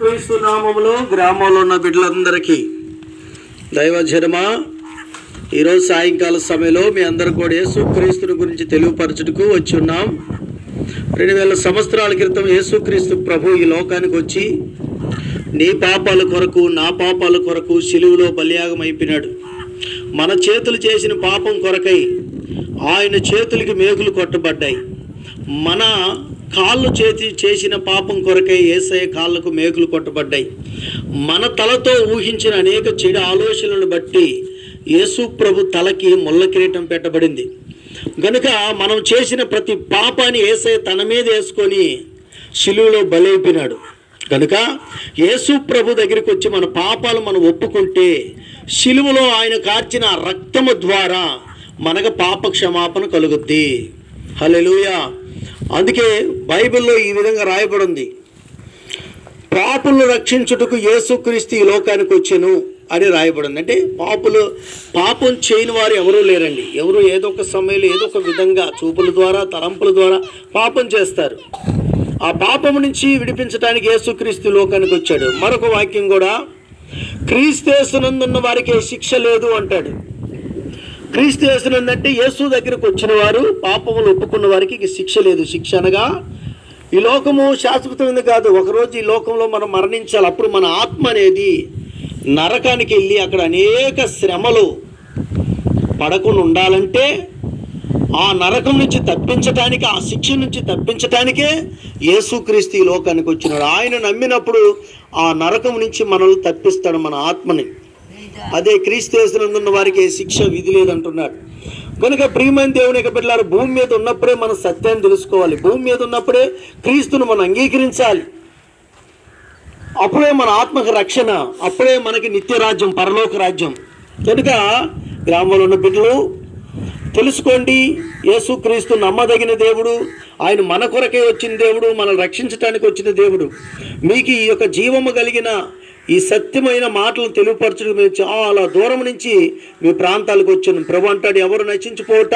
క్రీస్తునామంలో గ్రామంలో ఉన్న బిడ్డలందరికీ దైవజనమ. ఈరోజు సాయంకాల సమయంలో మీ అందరు కూడా యేసుక్రీస్తుని గురించి తెలియపరచుటకు వచ్చి ఉన్నాం. రెండు వేల సంవత్సరాల క్రితం యేసుక్రీస్తు ప్రభు ఈ లోకానికి వచ్చి నీ పాపాల కొరకు నా పాపాల కొరకు సిలువులో బలియాగం అయిపోయినాడు. మన చేతులు చేసిన పాపం కొరకై ఆయన చేతులకి మేకులు కొట్టబడ్డాయి. మన కాళ్ళు చేతి చేసిన పాపం కొరకై ఏసఐ కాళ్ళకు మేకులు కొట్టబడ్డాయి. మన తలతో ఊహించిన అనేక చెడు ఆలోచనలను బట్టి యేసు ప్రభు తలకి ముళ్ళ కిరీటం పెట్టబడింది. గనుక మనం చేసిన ప్రతి పాపాన్ని ఏసఐ తన మీద వేసుకొని శిలువులో బలైపోయినాడు. కనుక యేసు ప్రభు దగ్గరికి వచ్చి మన పాపాలు మనం ఒప్పుకుంటే శిలువలో ఆయన కార్చిన రక్తము ద్వారా మనకు పాప క్షమాపణ కలుగుద్ది. హల్లెలూయా. అందుకే బైబిల్లో ఈ విధంగా రాయబడింది. పాపులను రక్షించుటకు యేసుక్రీస్తు ఈ లోకానికి వచ్చాను అని రాయబడింది. అంటే పాపులు పాపం చేయని వారు ఎవరూ లేరండి. ఎవరు ఏదో ఒక సమయంలో ఏదో ఒక విధంగా చూపుల ద్వారా తలంపుల ద్వారా పాపం చేస్తారు. ఆ పాపం నుంచి విడిపించడానికి యేసుక్రీస్తు లోకానికి వచ్చాడు. మరొక వాక్యం కూడా క్రీస్తేసునందున్న వారికి శిక్ష లేదు అంటాడు. క్రీస్తు క్రీస్తేసునందంటే యేసు దగ్గరకు వచ్చిన వారు పాపములు ఒప్పుకున్న వారికి శిక్ష లేదు. శిక్ష అనగా ఈ లోకము శాశ్వతమైనది కాదు. ఒకరోజు ఈ లోకంలో మనం మరణించాలి. అప్పుడు మన ఆత్మ అనేది నరకానికి వెళ్ళి అక్కడ అనేక శ్రమలు పడకుండా ఉండాలంటే ఆ నరకం నుంచి తప్పించటానికి ఆ శిక్ష నుంచి తప్పించటానికే యేసుక్రీస్తు ఈ లోకానికి వచ్చినాడు. ఆయన నమ్మినప్పుడు ఆ నరకం నుంచి మనల్ని తప్పిస్తాడు మన ఆత్మని. అదే క్రీస్తునందున్న వారికి శిక్ష విధి లేదంటున్నాడు. కనుక ప్రియమైన దేవుని యొక్క బిడ్డలారు భూమి మీద ఉన్నప్పుడే మనం సత్యాన్ని తెలుసుకోవాలి. భూమి మీద ఉన్నప్పుడే క్రీస్తును మనం అంగీకరించాలి. అప్పుడే మన ఆత్మకు రక్షణ అప్పుడే మనకి నిత్య రాజ్యం పరలోక రాజ్యం. కనుక గ్రామంలో ఉన్న బిడ్డలు తెలుసుకోండి యేసుక్రీస్తు నమ్మదగిన దేవుడు ఆయన మన కొరకే వచ్చిన దేవుడు మనల్ని రక్షించడానికి వచ్చిన దేవుడు. మీకు ఈ యొక్క జీవము కలిగిన ఈ సత్యమైన మాటలు తెలియపరచడం మేము చాలా దూరం నుంచి మీ ప్రాంతాలకు వచ్చాను ప్రభు అంటాడు ఎవరు నశించిపోవట?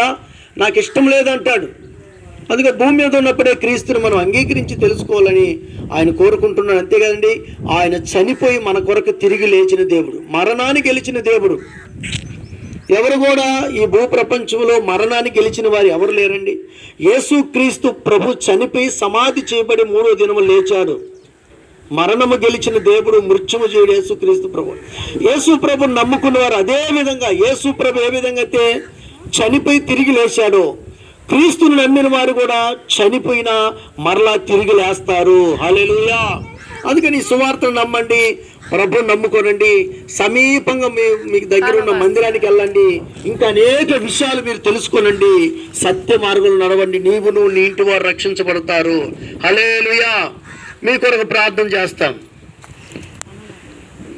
నాకు ఇష్టం లేదంటాడు. అందుకే భూమి మీద ఉన్నప్పుడే క్రీస్తుని మనం అంగీకరించి తెలుసుకోవాలని ఆయన కోరుకుంటున్నాడు. అంతేకాదండి ఆయన చనిపోయి మన కొరకు తిరిగి లేచిన దేవుడు మరణాన్ని గెలిచిన దేవుడు. ఎవరు కూడా ఈ భూ ప్రపంచంలో మరణాన్ని గెలిచిన వారు ఎవరు లేరండి? యేసు క్రీస్తు ప్రభు చనిపోయి సమాధి చేయబడి మూడో దినము లేచాడు. మరణము గెలిచిన దేవుడు మృత్యుము చేయడు యేసు క్రీస్తు ప్రభు. యేసు ప్రభు నమ్ముకున్నవారు అదే విధంగా యేసు ప్రభు ఏ విధంగా అయితే చనిపోయి తిరిగి లేచాడో క్రీస్తుని నమ్మిన వారు కూడా చనిపోయినా మరలా తిరిగి లేస్తారు. హలెలుయా అందుకని సువార్తను నమ్మండి ప్రభు నమ్ముకోనండి సమీపంగా మీ మీకు దగ్గర ఉన్న మందిరానికి వెళ్ళండి ఇంకా అనేక విషయాలు మీరు తెలుసుకోనండి సత్య మార్గంలో నడవండి నీవును నీ ఇంటి వారు రక్షించబడతారు. హలేలుయా మీ కొరకు ప్రార్థన చేస్తాం.